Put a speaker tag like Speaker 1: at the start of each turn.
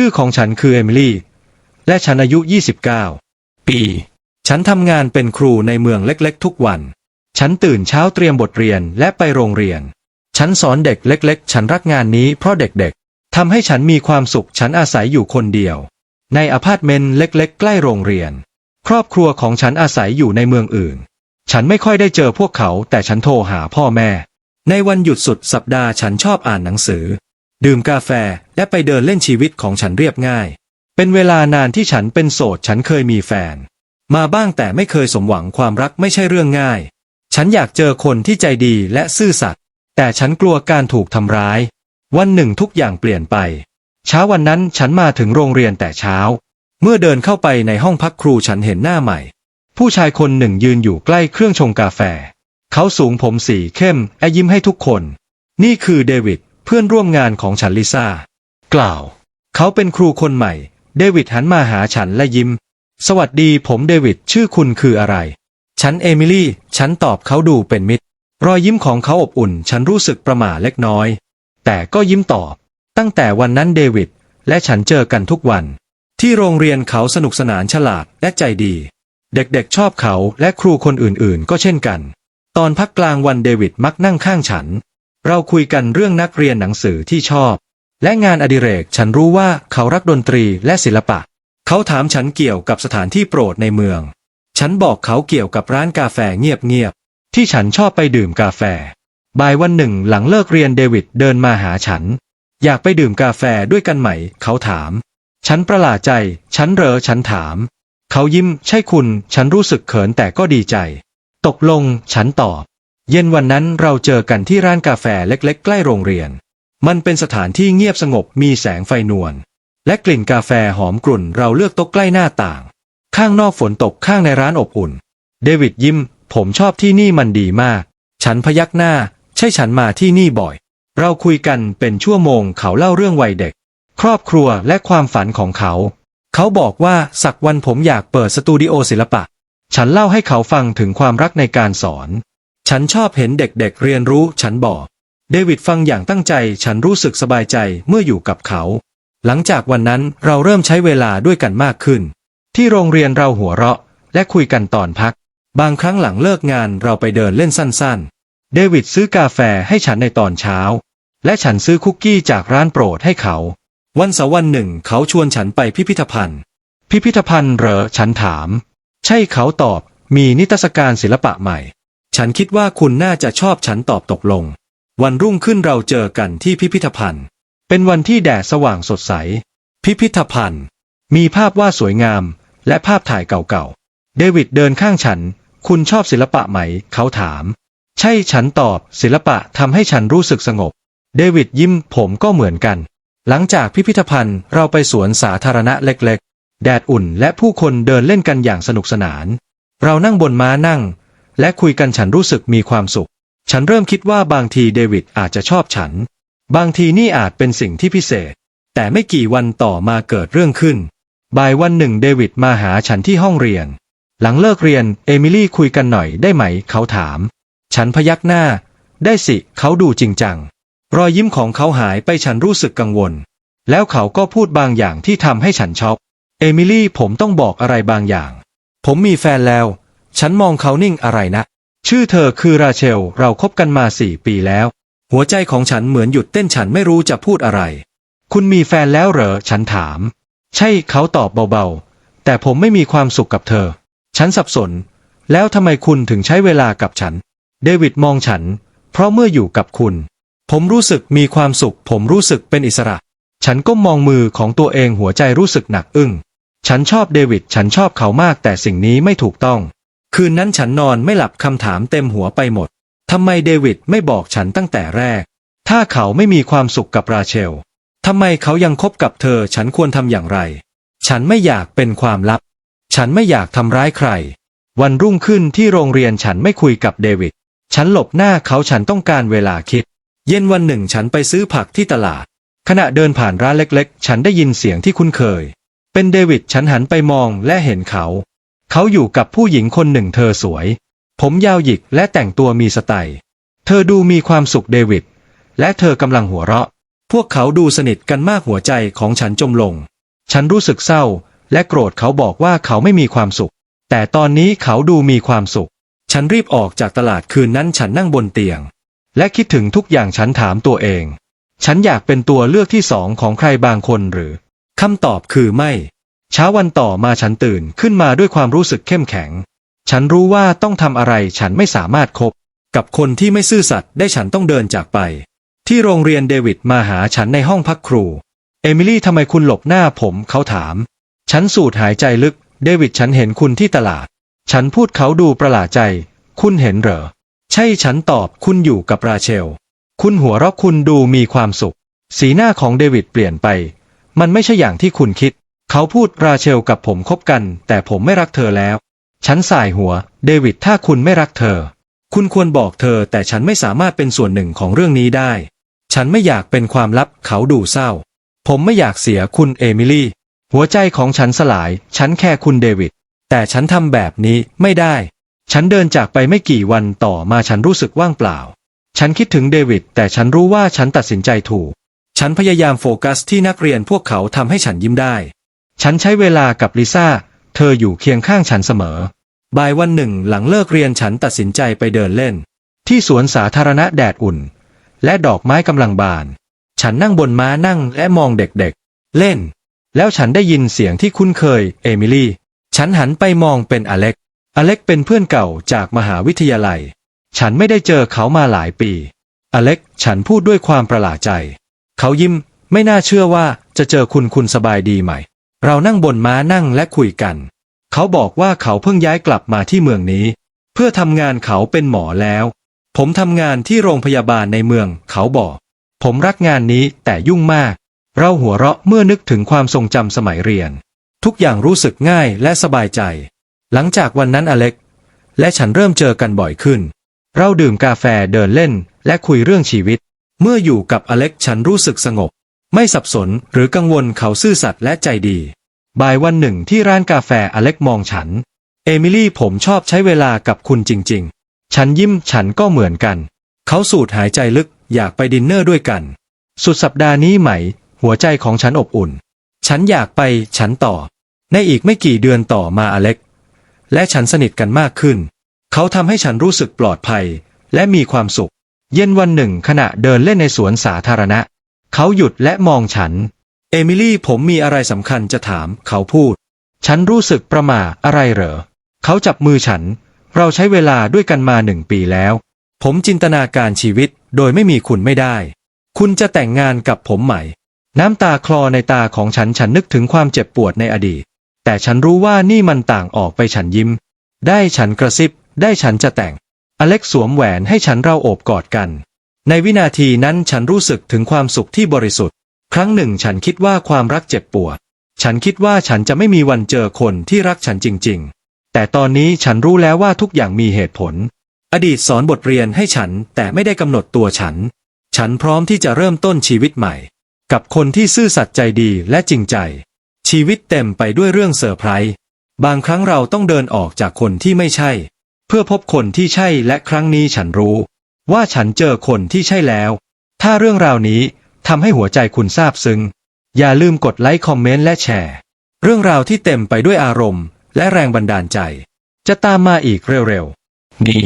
Speaker 1: ชื่อของฉันคือเอมิลี่ และฉันอายุ 29 ปี ฉันทำงานเป็นครูในเมืองเล็กๆ ทุกวัน ฉันตื่นเช้าเตรียมบทเรียนและไปโรงเรียน ฉันสอนเด็กเล็ก ๆ ฉันรักงานนี้เพราะเด็กๆ ทำให้ฉันมีความสุข ฉันอาศัยอยู่คนเดียว ในอพาร์ตเมนต์เล็ก ๆ ใกล้โรงเรียน ครอบครัวของฉันอาศัยอยู่ในเมืองอื่น ฉันไม่ค่อยได้เจอพวกเขา แต่ฉันโทรหาพ่อแม่ ในวันหยุดสุดสัปดาห์ฉันชอบอ่านหนังสือ ดื่มกาแฟและไปเดินเล่นชีวิตของฉันเรียบง่าย เป็นเวลานานที่ฉันเป็นโสดฉันเคยมีแฟน มาบ้างแต่ไม่เคยสมหวังความรักไม่ใช่เรื่องง่าย ฉันอยากเจอคนที่ใจดีและซื่อสัตย์แต่ฉันกลัวการถูกทำร้าย วันหนึ่งทุกอย่างเปลี่ยนไป เช้าวันนั้นฉันมาถึงโรงเรียนแต่เช้า เมื่อเดินเข้าไปในห้องพักครูฉันเห็นหน้าใหม่ ผู้ชายคนหนึ่งยืนอยู่ใกล้เครื่องชงกาแฟ เขาสูงผมสีเข้มและยิ้มให้ทุกคน นี่คือเดวิด เพื่อนร่วมงานของฉันลิซ่า กล่าว เขาเป็นครูคนใหม่ เดวิดหันมาหาฉันและยิ้ม สวัสดีผมเดวิดชื่อคุณคืออะไร ฉันเอมิลี่ ฉันตอบเขาดูเป็นมิตร รอยยิ้มของเขาอบอุ่น ฉันรู้สึกประหม่าเล็กน้อย แต่ก็ยิ้มตอบ ตั้งแต่วันนั้นเดวิดและฉันเจอกันทุกวัน ที่โรงเรียนเขาสนุกสนานฉลาดและใจดี เด็กๆชอบเขาและครูคนอื่นๆ ก็เช่นกัน ตอนพักกลางวันเดวิดมักนั่งข้างฉัน เราคุยกันเรื่องนักเรียนหนังสือที่ชอบ และงานอดิเรกฉันรู้ว่าเขารักดนตรีและศิลปะ เขาถามฉันเกี่ยวกับสถานที่โปรดในเมือง ฉันบอกเขาเกี่ยวกับร้านกาแฟเงียบๆที่ฉันชอบไปดื่มกาแฟ บ่ายวันหนึ่งหลังเลิกเรียนเดวิดเดินมาหาฉัน อยากไปดื่มกาแฟด้วยกันไหม เขาถาม ฉันประหลาดใจ ฉันเรอฉันถาม เขายิ้ม ใช่คุณ ฉันรู้สึกเขินแต่ก็ดีใจ ตกลง ฉันตอบ เย็นวันนั้นเราเจอกันที่ร้านกาแฟเล็กๆ ใกล้โรงเรียน มันเป็นสถานที่เงียบสงบมีแสงไฟนวลและกลิ่นกาแฟหอมกลุ่นเราเลือกโต๊ะใกล้หน้าต่าง ข้างนอกฝนตกข้างในร้านอบอุ่น เดวิดยิ้ม ผมชอบที่นี่มันดีมาก ฉันพยักหน้า ใช่ฉันมาที่นี่บ่อย เราคุยกันเป็นชั่วโมงเขาเล่าเรื่องวัยเด็ก ครอบครัวและความฝันของเขา เขาบอกว่าสักวันผมอยากเปิดสตูดิโอศิลปะ ฉันเล่าให้เขาฟังถึงความรักในการสอน ฉันชอบเห็นเด็กๆเเรียนรู้ฉันบอกเดวิดฟังอย่างตั้งใจฉันรู้สึกสบายใจเมื่ออยู่กับเขา หลังจากวันนั้นเราเริ่มใช้เวลาด้วยกันมากขึ้น ที่โรงเรียนเราหัวเราะ และคุยกันตอนพัก บางครั้งหลังเลิกงานเราไปเดินเล่นสั้นๆ เดวิดซื้อกาแฟให้ฉันในตอนเช้า และฉันซื้อคุกกี้จากร้านโปรดให้เขา วันเสาร์วันหนึ่งเขาชวนฉันไปพิพิธภัณฑ์ พิพิธภัณฑ์เหรอฉันถาม ใช่เขาตอบมีนิทรรศการศิลปะใหม่ ฉันคิดว่าคุณน่าจะชอบฉันตอบตกลง วันรุ่งขึ้นเราเจอกันที่พิพิธภัณฑ์ เป็นวันที่แดดสว่างสดใส พิพิธภัณฑ์ มีภาพวาดสวยงาม และภาพถ่ายเก่าๆ เดวิดเดินข้างฉัน คุณชอบศิลปะไหม เขาถาม ใช่ฉันตอบ ศิลปะทำให้ฉันรู้สึกสงบ เดวิดยิ้มผมก็เหมือนกัน หลังจากพิพิธภัณฑ์เราไปสวนสาธารณะเล็กๆ แดดอุ่นและผู้คนเดินเล่นกันอย่างสนุกสนาน เรานั่งบนม้านั่ง และคุยกันฉันรู้สึกมีความสุข ฉันเริ่มคิดว่าบางทีเดวิดอาจจะชอบฉัน บางทีนี่อาจเป็นสิ่งที่พิเศษ แต่ไม่กี่วันต่อมาเกิดเรื่องขึ้น บ่ายวันหนึ่งเดวิดมาหาฉันที่ห้องเรียน หลังเลิกเรียนเอมิลี่คุยกันหน่อยได้ไหม เขาถาม ฉันพยักหน้า ได้สิ เขาดูจริงจัง รอยยิ้มของเขาหายไปฉันรู้สึกกังวล แล้วเขาก็พูดบางอย่างที่ทำให้ฉันช็อกเอมิลี่ผมต้องบอกอะไรบางอย่าง ผมมีแฟนแล้ว ฉันมองเขานิ่งอะไรนะ ชื่อเธอคือราเชล เราคบกันมาสี่ปีแล้ว หัวใจของฉันเหมือนหยุดเต้นฉันไม่รู้จะพูดอะไร คุณมีแฟนแล้วเหรอ ฉันถาม ใช่เขาตอบเบาๆ แต่ผมไม่มีความสุขกับเธอ ฉันสับสน แล้วทำไมคุณถึงใช้เวลากับฉัน เดวิดมองฉัน เพราะเมื่ออยู่กับคุณ ผมรู้สึกมีความสุข ผมรู้สึกเป็นอิสระ ฉันก็มองมือของตัวเองหัวใจรู้สึกหนักอึ้ง ฉันชอบเดวิด ฉันชอบเขามากแต่สิ่งนี้ไม่ถูกต้อง คืนนั้นฉันนอนไม่หลับคำถามเต็มหัวไปหมด ทำไมเดวิดไม่บอกฉันตั้งแต่แรก ถ้าเขาไม่มีความสุขกับราเชล ทำไมเขายังคบกับเธอฉันควรทำอย่างไร ฉันไม่อยากเป็นความลับ ฉันไม่อยากทำร้ายใคร วันรุ่งขึ้นที่โรงเรียนฉันไม่คุยกับเดวิด ฉันหลบหน้าเขาฉันต้องการเวลาคิด เย็นวันหนึ่งฉันไปซื้อผักที่ตลาด ขณะเดินผ่านร้านเล็ก ๆ ฉันได้ยินเสียงที่คุ้นเคย เป็นเดวิดฉันหันไปมองและเห็นเขา เขาอยู่กับผู้หญิงคนหนึ่งเธอสวย ผมยาวหยิกและแต่งตัวมีสไตล์ เธอดูมีความสุขเดวิด และเธอกำลังหัวเราะ พวกเขาดูสนิทกันมากหัวใจของฉันจมลง ฉันรู้สึกเศร้า และโกรธเขาบอกว่าเขาไม่มีความสุข แต่ตอนนี้เขาดูมีความสุข ฉันรีบออกจากตลาดคืนนั้นฉันนั่งบนเตียง และคิดถึงทุกอย่างฉันถามตัวเอง ฉันอยากเป็นตัวเลือกที่สองของใครบางคนหรือคำตอบคือไม่ เช้าวันต่อมาฉันตื่นขึ้นมาด้วยความรู้สึกเข้มแข็ง ฉันรู้ว่าต้องทำอะไรฉันไม่สามารถคบ กับคนที่ไม่ซื่อสัตย์ได้ฉันต้องเดินจากไป ที่โรงเรียนเดวิดมาหาฉันในห้องพักครู เอมิลี่ทำไมคุณหลบหน้าผมเขาถาม ฉันสูดหายใจลึก เดวิดฉันเห็นคุณที่ตลาด ฉันพูดเขาดูประหลาดใจ คุณเห็นเหรอ ใช่ฉันตอบคุณอยู่กับราเชล คุณหัวเราะคุณดูมีความสุข สีหน้าของเดวิดเปลี่ยนไป มันไม่ใช่อย่างที่คุณคิด เขาพูดราเชลกับผมคบกัน แต่ผมไม่รักเธอแล้ว ฉันสายหัว เดวิดถ้าคุณไม่รักเธอ คุณควรบอกเธอ แต่ฉันไม่สามารถเป็นส่วนหนึ่งของเรื่องนี้ได้ ฉันไม่อยากเป็นความลับเขาดูเศร้า ผมไม่อยากเสียคุณเอมิลี่ หัวใจของฉันสลาย ฉันแค่คุณเดวิด แต่ฉันทำแบบนี้ไม่ได้ ฉันเดินจากไปไม่กี่วันต่อมาฉันรู้สึกว่างเปล่า ฉันคิดถึงเดวิดแต่ฉันรู้ว่าฉันตัดสินใจถูก ฉันพยายามโฟกัสที่นักเรียนพวกเขาทำให้ฉันยิ้มได้ ฉันใช้เวลากับลิซ่า เธออยู่เคียงข้างฉันเสมอ บ่ายวันหนึ่งหลังเลิกเรียนฉันตัดสินใจไปเดินเล่น ที่สวนสาธารณะแดดอุ่น และดอกไม้กำลังบาน ฉันนั่งบนม้านั่งและมองเด็กๆ เล่น แล้วฉันได้ยินเสียงที่คุ้นเคย เอมิลี่ ฉันหันไปมองเป็นอเล็ก อเล็กเป็นเพื่อนเก่าจากมหาวิทยาลัย ฉันไม่ได้เจอเขามาหลายปี อเล็ก ฉันพูดด้วยความประหลาดใจ เขายิ้ม ไม่น่าเชื่อว่าจะเจอคุณคุณสบายดีไหม เรานั่งบนม้านั่งและคุยกัน เขาบอกว่าเขาเพิ่งย้ายกลับมาที่เมืองนี้ เพื่อทำงานเขาเป็นหมอแล้ว ผมทำงานที่โรงพยาบาลในเมือง เขาบอก ผมรักงานนี้แต่ยุ่งมาก เราหัวเราะเมื่อนึกถึงความทรงจำสมัยเรียน ทุกอย่างรู้สึกง่ายและสบายใจ หลังจากวันนั้นอเล็ก และฉันเริ่มเจอกันบ่อยขึ้น เราดื่มกาแฟเดินเล่นและคุยเรื่องชีวิต เมื่ออยู่กับอเล็กฉันรู้สึกสงบ ไม่สับสนหรือกังวลเขาซื่อสัตย์และใจดี บ่ายวันหนึ่งที่ร้านกาแฟอเล็กมองฉัน เอมิลี่ผมชอบใช้เวลากับคุณจริง ๆ ฉันยิ้มฉันก็เหมือนกัน เขาสูดหายใจลึกอยากไปดินเนอร์ด้วยกัน สุดสัปดาห์นี้ไหม หัวใจของฉันอบอุ่น ฉันอยากไปฉันต่อ ในอีกไม่กี่เดือนต่อมาอเล็ก และฉันสนิทกันมากขึ้น เขาทำให้ฉันรู้สึกปลอดภัย และมีความสุข เย็นวันหนึ่งขณะเดินเล่นในสวนสาธารณะ เขาหยุดและมองฉัน เอมิลี่ผมมีอะไรสำคัญจะถาม เขาพูด ฉันรู้สึกประหม่าอะไรเหรอ เขาจับมือฉัน เราใช้เวลาด้วยกันมาหนึ่งปีแล้ว ผมจินตนาการชีวิตโดยไม่มีคุณไม่ได้ คุณจะแต่งงานกับผมใหม่ น้ำตาคลอในตาของฉันฉันนึกถึงความเจ็บปวดในอดีต แต่ฉันรู้ว่านี่มันต่างออกไปฉันยิ้ม ได้ฉันกระซิบ ได้ฉันจะแต่ง อเล็กสวมแหวนให้ฉันเราโอบกอดกัน ในวินาทีนั้นฉันรู้สึกถึงความสุขที่บริสุทธิ์ ครั้งหนึ่งฉันคิดว่าความรักเจ็บปวด ฉันคิดว่าฉันจะไม่มีวันเจอคนที่รักฉันจริง ๆ แต่ตอนนี้ฉันรู้แล้วว่าทุกอย่างมีเหตุผล อดีตสอนบทเรียนให้ฉันแต่ไม่ได้กำหนดตัวฉัน ฉันพร้อมที่จะเริ่มต้นชีวิตใหม่ กับคนที่ซื่อสัตย์ใจดีและจริงใจ ชีวิตเต็มไปด้วยเรื่องเซอร์ไพรส์ บางครั้งเราต้องเดินออกจากคนที่ไม่ใช่ เพื่อพบคนที่ใช่และครั้งนี้ฉันรู้ ว่าฉันเจอคนที่ใช่แล้ว ถ้าเรื่องราวนี้ทำให้หัวใจคุณซาบซึ้ง อย่าลืมกดไลค์คอมเมนต์และแชร์ เรื่องราวที่เต็มไปด้วยอารมณ์ และแรงบันดาลใจ จะตามมาอีกเร็วๆ
Speaker 2: ดี